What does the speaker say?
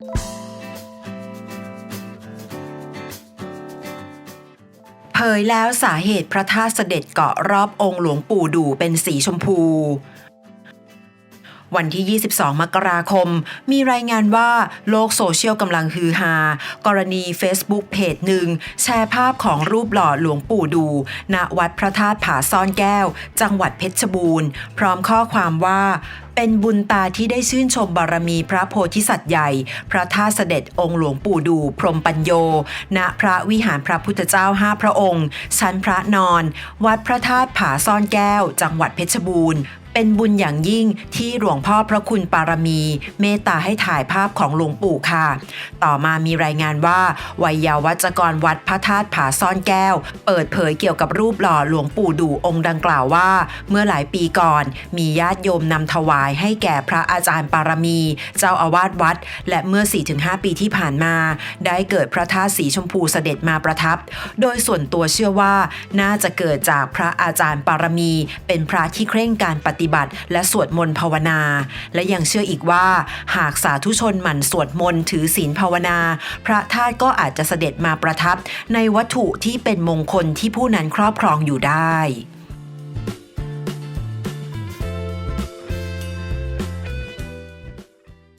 เผยแล้วสาเหตุพระธาตุเสด็จเกาะรอบองค์หลวงปู่ดูเป็นสีชมพู วันที่ 22 มกราคม มีรายงานว่าโลกโซเชียลกำลังฮือฮา กรณี Facebook เพจหนึ่ง แชร์ภาพของรูปหล่อหลวงปู่ดู ณวัดพระธาตุผาซ่อนแก้ว จังหวัดเพชรบูรณ์ พร้อมข้อความว่า เป็นบุญตาที่ได้ชื่นชมบารมีพระโพธิสัตว์ใหญ่ พระธาตุเสด็จองค์หลวงปู่ดู พรมปัญโย ณพระวิหารพระพุทธเจ้าห้าพระองค์ ชั้นพระนอน วัดพระธาตุผาซ่อนแก้ว จังหวัดเพชรบูรณ์เป็นบุญอย่างยิ่งที่หลวงพ่อพระคุณปารมี เมตตาให้ถ่ายภาพของหลวงปู่ค่ะ ต่อมามีรายงานว่าวัยาวัจกรวัดพระธาตุผาซ่อนแก้ว เปิดเผยเกี่ยวกับรูปหล่อหลวงปู่ดูองค์ดังกล่าวว่า เมื่อหลายปีก่อน มีญาติโยมนำถวายให้แก่พระอาจารย์ปารมี เจ้าอาวาสวัด และเมื่อ 4-5 ปีที่ผ่านมา ได้เกิดพระธาตุสีชมพูเสด็จมาประทับ โดยส่วนตัวเชื่อว่าน่าจะเกิดจากพระอาจารย์ปารมี เป็นพระที่เคร่งการปฏิบัติ และสวดมนต์ภาวนา และยังเชื่ออีกว่า หากสาธุชนหมั่นสวดมนต์ถือศีลภาวนา พระธาตุก็อาจจะเสด็จมาประทับ ในวัตถุที่เป็นมงคลที่ผู้นั้นครอบครองอยู่ได้